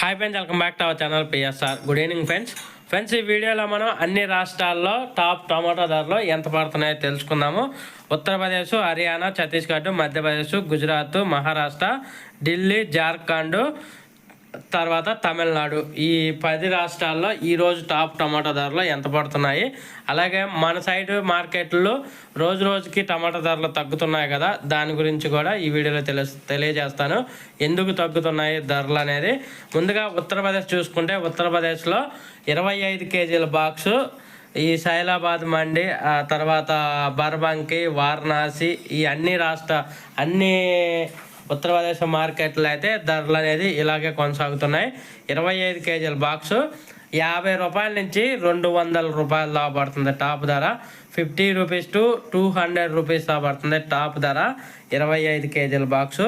Hi friends welcome back to our channel PSR good evening friends friends ఈ వీడియోలో మనం అన్ని రాష్ట్రాల్లో టాప్ టమాటో ధరలు ఎంత పడుతున్నాయో తెలుసుకుందాము. ఉత్తరప్రదేశ్ హర్యానా ఛత్తీస్గఢ్ మధ్యప్రదేశ్ గుజరాత్ మహారాష్ట్ర ఢిల్లీ జార్ఖండ్ తర్వాత తమిళనాడు. ఈ పది రాష్ట్రాల్లో ఈరోజు టాప్ టమాటా ధరలు ఎంత పడుతున్నాయి? అలాగే మన సైడ్ మార్కెట్లో రోజు రోజుకి టమాటా ధరలు తగ్గుతున్నాయి కదా దాని గురించి కూడా ఈ వీడియోలో తెలి తెలియజేస్తాను. ఎందుకు తగ్గుతున్నాయి ధరలు అనేది? ముందుగా ఉత్తరప్రదేశ్ చూసుకుంటే ఉత్తరప్రదేశ్లో ఇరవై ఐదు కేజీల బాక్సు ఈ సైలాబాద్ మండి ఆ తర్వాత బర్బంకి వారణాసి ఈ అన్ని రాష్ట్ర అన్ని ఉత్తరప్రదేశ్ మార్కెట్లో అయితే ధరలు అనేది ఇలాగే కొనసాగుతున్నాయి. ఇరవై ఐదు కేజీల బాక్సు యాభై రూపాయల నుంచి రెండు వందల రూపాయలు దాకా పడుతుంది టాప్ ధర. Fifty rupees to two hundred rupees దాకా పడుతుంది టాప్ ధర. ఇరవై ఐదు కేజీల బాక్సు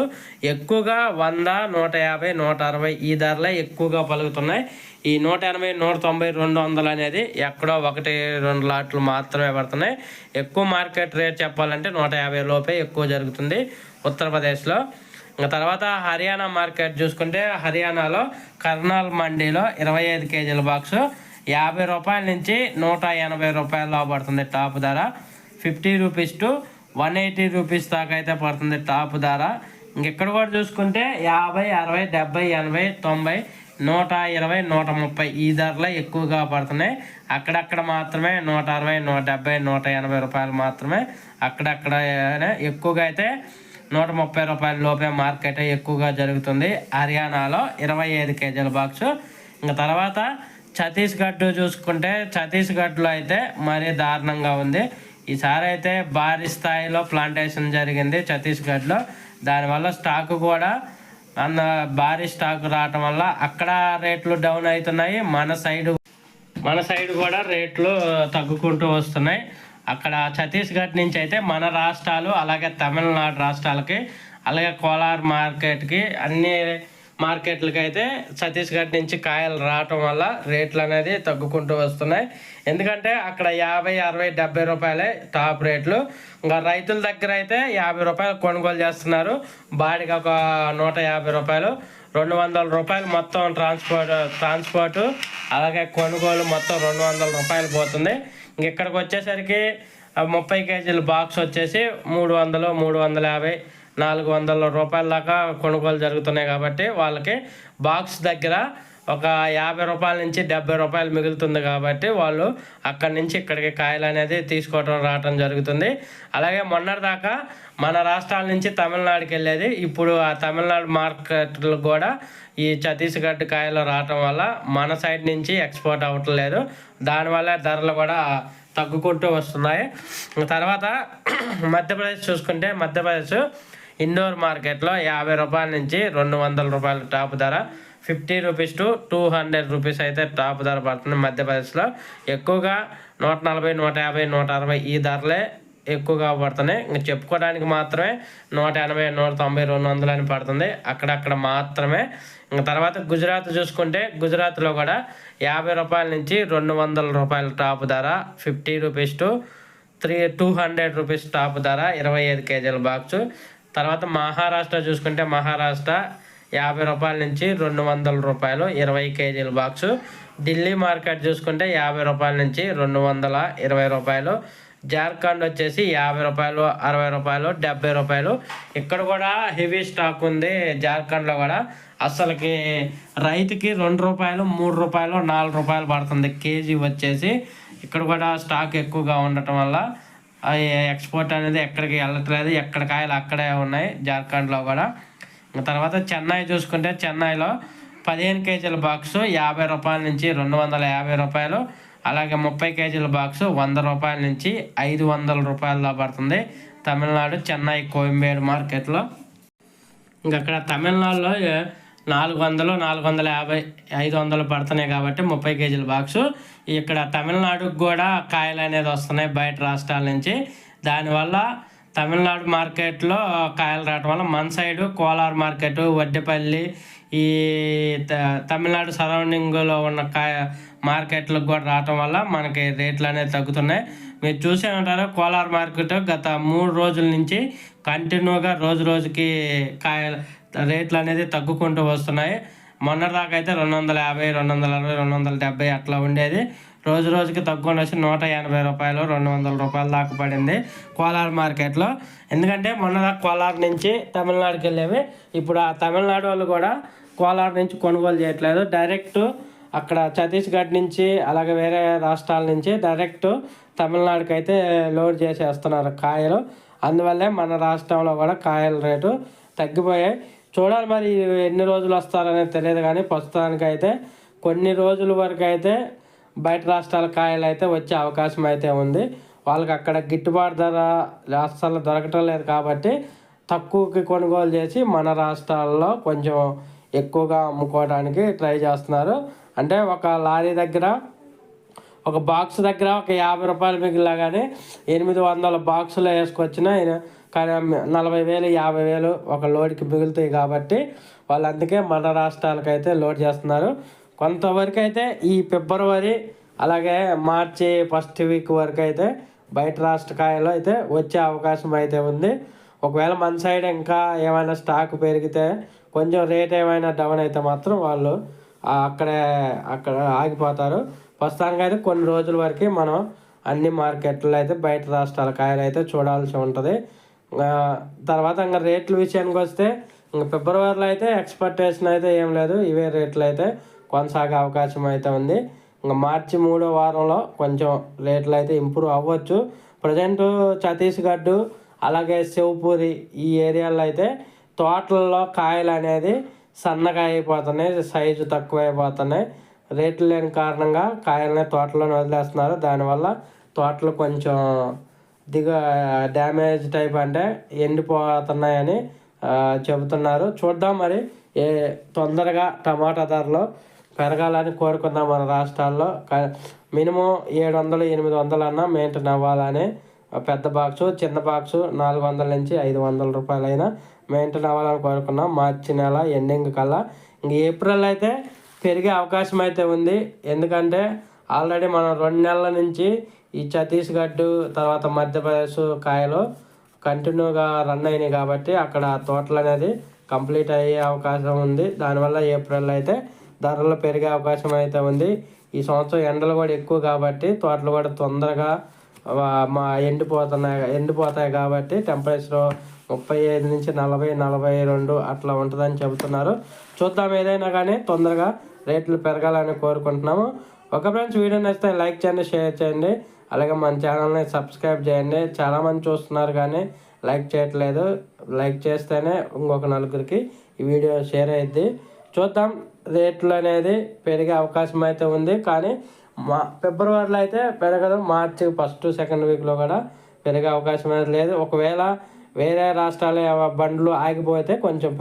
ఎక్కువగా వంద నూట యాభై నూట అరవై ఈ ధరలే ఎక్కువగా పలుకుతున్నాయి. ఈ నూట ఎనభై నూట తొంభై రెండు వందలు అనేది ఎక్కడో ఒకటి రెండు లాట్లు మాత్రమే పడుతున్నాయి. ఎక్కువ మార్కెట్ రేట్ చెప్పాలంటే నూట యాభై లోపే ఎక్కువ జరుగుతుంది ఉత్తరప్రదేశ్లో. తర్వాత హర్యానా మార్కెట్ చూసుకుంటే హర్యానాలో కర్నాల్ మండీలో ఇరవై ఐదు కేజీల బాక్సు యాభై రూపాయల నుంచి నూట ఎనభై రూపాయల్లో పడుతుంది టాప్ ధర. Fifty rupees to one eighty rupees దాకా అయితే పడుతుంది టాప్ ధర. ఇంకెక్కడ కూడా చూసుకుంటే యాభై అరవై డెబ్బై ఎనభై తొంభై నూట ఇరవై నూట ముప్పై ఈ ధరలే ఎక్కువగా పడుతున్నాయి. అక్కడక్కడ మాత్రమే నూట అరవై నూట డెబ్బై నూట ఎనభై రూపాయలు మాత్రమే అక్కడక్కడ ఎక్కువగా అయితే నూట ముప్పై రూపాయల లోపే మార్కెట్ ఎక్కువగా జరుగుతుంది. హర్యానాలో ఇరవై ఐదు కేజీల బాక్సు. ఇంకా తర్వాత ఛత్తీస్గఢ్ చూసుకుంటే ఛత్తీస్గఢ్లో అయితే మరీ దారుణంగా ఉంది. ఈసారి అయితే భారీ స్థాయిలో ప్లాంటేషన్ జరిగింది ఛత్తీస్గఢ్లో. దానివల్ల స్టాక్ కూడా అన్న భారీ స్టాక్ రావటం వల్ల అక్కడ రేట్లు డౌన్ అవుతున్నాయి. మన సైడ్ మన సైడ్ కూడా రేట్లు తగ్గుకుంటూ వస్తున్నాయి. అక్కడ ఛత్తీస్గఢ్ నుంచి అయితే మన రాష్ట్రాలు అలాగే తమిళనాడు రాష్ట్రాలకి అలాగే కోలార్ మార్కెట్కి అన్ని మార్కెట్లకి అయితే ఛత్తీస్గఢ్ నుంచి కాయలు రావటం వల్ల రేట్లు అనేది తగ్గుకుంటూ వస్తున్నాయి. ఎందుకంటే అక్కడ యాభై అరవై డెబ్బై రూపాయలే టాప్ రేట్లు. ఇంకా రైతుల దగ్గర అయితే యాభై రూపాయలు కొనుగోలు చేస్తున్నారు. బాడికి ఒక నూట యాభై రూపాయలు. రెండు వందల రూపాయలు మొత్తం ట్రాన్స్పోర్ట్ ట్రాన్స్పోర్ట్ అలాగే కొనుగోలు మొత్తం రెండు వందల రూపాయలు పోతుంది. ఇంక ఇక్కడికి వచ్చేసరికి ముప్పై కేజీల బాక్స్ వచ్చేసి మూడు వందలు మూడు వందల యాభై నాలుగు వందల రూపాయల దాకా కొనుగోలు జరుగుతున్నాయి కాబట్టి వాళ్ళకి బాక్స్ దగ్గర ఒక యాభై రూపాయల నుంచి డెబ్బై రూపాయలు మిగులుతుంది కాబట్టి వాళ్ళు అక్కడి నుంచి ఇక్కడికి కాయలు అనేది తీసుకోవడం రావటం జరుగుతుంది. అలాగే మొన్నటిదాకా మన రాష్ట్రాల నుంచి తమిళనాడుకి వెళ్ళేది. ఇప్పుడు ఆ తమిళనాడు మార్కెట్లు కూడా ఈ ఛత్తీస్గఢ్ కాయలు రావటం వల్ల మన సైడ్ నుంచి ఎక్స్పోర్ట్ అవ్వట్లేదు దానివల్ల ధరలు కూడా తగ్గుకుంటూ వస్తున్నాయి. తర్వాత మధ్యప్రదేశ్ చూసుకుంటే మధ్యప్రదేశ్ ఇండోర్ మార్కెట్లో యాభై రూపాయల నుంచి రెండు వందల రూపాయల టాప్ ధర. Fifty rupees to two hundred rupees అయితే టాప్ ధర పడుతుంది మధ్యప్రదేశ్లో. ఎక్కువగా నూట నలభై నూట యాభై నూట అరవై ఈ ధరలే ఎక్కువగా పడుతున్నాయి. ఇంకా చెప్పుకోవడానికి మాత్రమే నూట ఎనభై నూట తొంభై రెండు వందలు అని పడుతుంది. అక్కడక్కడ మాత్రమే. ఇంకా తర్వాత గుజరాత్ చూసుకుంటే గుజరాత్లో కూడా యాభై రూపాయల నుంచి రెండు వందల రూపాయల టాప్ ధర fifty rupees to three two hundred rupees top ధర ఇరవై ఐదు కేజీల బాక్సు. తర్వాత మహారాష్ట్ర చూసుకుంటే మహారాష్ట్ర యాభై రూపాయల నుంచి రెండు వందల రూపాయలు ఇరవై కేజీల బాక్సు. ఢిల్లీ మార్కెట్ చూసుకుంటే యాభై రూపాయల నుంచి రెండు వందల ఇరవై రూపాయలు. జార్ఖండ్ వచ్చేసి యాభై రూపాయలు అరవై రూపాయలు డెబ్బై రూపాయలు. ఇక్కడ కూడా హెవీ స్టాక్ ఉంది జార్ఖండ్లో కూడా. అసలుకి రైతుకి రెండు రూపాయలు మూడు రూపాయలు నాలుగు రూపాయలు పడుతుంది కేజీ వచ్చేసి. ఇక్కడ కూడా స్టాక్ ఎక్కువగా ఉండటం వల్ల ఎక్స్పోర్ట్ అనేది ఎక్కడికి వెళ్ళట్లేదు ఎక్కడ కాయలు అక్కడే ఉన్నాయి జార్ఖండ్లో కూడా. తర్వాత చెన్నై చూసుకుంటే చెన్నైలో పదిహేను కేజీల బాక్సు యాభై రూపాయల నుంచి రెండు వందల యాభై రూపాయలు అలాగే ముప్పై కేజీల బాక్సు వంద రూపాయల నుంచి ఐదు వందల రూపాయల పడుతుంది. తమిళనాడు చెన్నై కోయంబేడు మార్కెట్లో. ఇంకా అక్కడ తమిళనాడులో నాలుగు వందలు నాలుగు వందల యాభై ఐదు వందలు పడుతున్నాయి కాబట్టి ముప్పై కేజీల బాక్సు. ఇక్కడ తమిళనాడుకు కూడా కాయలు అనేది వస్తున్నాయి బయట రాష్ట్రాల నుంచి. దానివల్ల తమిళనాడు మార్కెట్లో కాయలు రావడం వల్ల మన సైడు కోలార్ మార్కెట్ వడ్డేపల్లి ఈ త- తమిళనాడు సరౌండింగ్లో ఉన్న కాయ మార్కెట్లకు కూడా రావటం వల్ల మనకి రేట్లు అనేది తగ్గుతున్నాయి. మీరు చూసే ఉంటారు కోలార్ మార్కెట్ గత మూడు రోజుల నుంచి కంటిన్యూగా రోజు రోజుకి కాయ రేట్లు అనేది తగ్గుకుంటూ వస్తున్నాయి. మొన్నటిదాకా అయితే రెండు వందల యాభై రెండు వందల అరవై రెండు వందల డెబ్బై అట్లా ఉండేది. రోజు రోజుకి తగ్గుకొని వచ్చి నూట ఎనభై రూపాయలు రెండు వందల రూపాయల దాకా పడింది కోలార్ మార్కెట్లో. ఎందుకంటే మొన్న కోలార్ నుంచి తమిళనాడుకి వెళ్ళేవి. ఇప్పుడు ఆ తమిళనాడు వాళ్ళు కూడా కోలార్ నుంచి కొనుగోలు చేయట్లేదు. డైరెక్ట్ అక్కడ ఛత్తీస్గఢ్ నుంచి అలాగే వేరే రాష్ట్రాల నుంచి డైరెక్ట్ తమిళనాడుకి అయితే లోడ్ చేసేస్తున్నారు కాయలు. అందువల్లే మన రాష్ట్రంలో కూడా కాయల రేటు తగ్గిపోయాయి. చూడాలి మరి ఎన్ని రోజులు వస్తారనేది తెలియదు కానీ ప్రస్తుతానికి అయితే కొన్ని రోజుల వరకు అయితే బయట రాష్ట్రాల కాయలు అయితే వచ్చే అవకాశం అయితే ఉంది. వాళ్ళకి అక్కడ గిట్టుబాటు ధర రాష్ట్రాల్లో దొరకటం లేదు కాబట్టి తక్కువకి కొనుగోలు చేసి మన రాష్ట్రాల్లో కొంచెం ఎక్కువగా అమ్ముకోవడానికి ట్రై చేస్తున్నారు. అంటే ఒక లారీ దగ్గర ఒక బాక్స్ దగ్గర ఒక యాభై రూపాయలు మిగిలినా కానీ ఎనిమిది వందల బాక్సులు వేసుకొచ్చినా కానీ నలభై వేలు యాభై వేలు ఒక లోడ్కి మిగులుతాయి కాబట్టి వాళ్ళు అందుకే మన రాష్ట్రాలకైతే లోడ్ చేస్తున్నారు. కొంతవరకు అయితే ఈ ఫిబ్రవరి అలాగే మార్చి ఫస్ట్ వీక్ వరకు అయితే బయట రాష్ట్ర కాయలు అయితే వచ్చే అవకాశం అయితే ఉంది. ఒకవేళ మన సైడ్ ఇంకా ఏమైనా స్టాక్ పెరిగితే కొంచెం రేట్ ఏమైనా డౌన్ అయితే మాత్రం వాళ్ళు అక్కడే అక్కడ ఆగిపోతారు. ప్రస్తుతానికి అయితే కొన్ని రోజుల వరకు మనం అన్ని మార్కెట్లో అయితే బయట రాష్ట్రాల కాయలు అయితే చూడాల్సి ఉంటుంది. తర్వాత ఇంకా రేట్ల విషయానికి వస్తే ఇంకా ఫిబ్రవరిలో అయితే ఎక్స్పెక్టేషన్ అయితే ఏం లేదు. ఇవే రేట్లు అయితే కొనసాగే అవకాశం అయితే ఉంది. ఇంకా మార్చి మూడో వారంలో కొంచెం రేట్లు అయితే ఇంప్రూవ్ అవ్వచ్చు. ప్రజెంట్ ఛత్తీస్గఢ్ అలాగే శివపూరి ఈ ఏరియాలో అయితే తోటల్లో కాయలు అనేది సన్నగా అయిపోతున్నాయి. సైజు తక్కువ అయిపోతున్నాయి. రేట్లు లేని కారణంగా కాయలని తోటలోనే వదిలేస్తున్నారు. దానివల్ల తోటలు కొంచెం దిగ డ్యామేజ్ టైప్ అంటే ఎండిపోతున్నాయని చెబుతున్నారు. చూద్దాం మరి ఏ తొందరగా టమాటా ధరలు పెరగాలని కోరుకుందాం మన రాష్ట్రాల్లో. మినిమం ఏడు వందలు ఎనిమిది వందలు అన్నా మెయింటైన్ అవ్వాలని పెద్ద బాక్సు చిన్న బాక్సు నాలుగు వందల నుంచి ఐదు వందల రూపాయలైనా మెయింటైన్ అవ్వాలని కోరుకున్నాం. మార్చి నెల ఎండింగ్ కల్లా. ఇంక ఏప్రిల్ అయితే పెరిగే అవకాశం అయితే ఉంది. ఎందుకంటే ఆల్రెడీ మనం రెండు నెలల నుంచి ఈ ఛత్తీస్గఢ్ తర్వాత మధ్యప్రదేశ్ కాయలు కంటిన్యూగా రన్ అయినాయి కాబట్టి అక్కడ తోటలు అనేది కంప్లీట్ అయ్యే అవకాశం ఉంది. దానివల్ల ఏప్రిల్ అయితే ధరలు పెరిగే అవకాశం అయితే ఉంది. ఈ సంవత్సరం ఎండలు కూడా ఎక్కువ కాబట్టి తోటలు కూడా తొందరగా మా ఎండిపోతున్నాయి ఎండిపోతాయి కాబట్టి టెంపరేచర్ ముప్పై ఐదు నుంచి నలభై నలభై రెండు అట్లా ఉంటుందని చెబుతున్నారు. చూద్దాం ఏదైనా కానీ తొందరగా రేట్లు పెరగాలని కోరుకుంటున్నాము. ఒక ఫ్రెండ్స్ వీడియో నచ్చితే లైక్ చేయండి షేర్ చేయండి. అలాగే మన ఛానల్ని సబ్స్క్రైబ్ చేయండి. చాలామంది చూస్తున్నారు కానీ లైక్ చేయట్లేదు. లైక్ చేస్తేనే ఇంకొక నలుగురికి ఈ వీడియో షేర్ అయ్యిద్ది చూద్దాం. రేట్లు అనేది పెరిగే అవకాశం అయితే ఉంది. కానీ మా ఫిబ్రవరిలో అయితే పెరగదు. మార్చి ఫస్ట్ సెకండ్ వీక్లో కూడా పెరిగే అవకాశం అయితే లేదు. ఒకవేళ వేరే రాష్ట్రాల బండ్లు ఆగిపోతే కొంచెం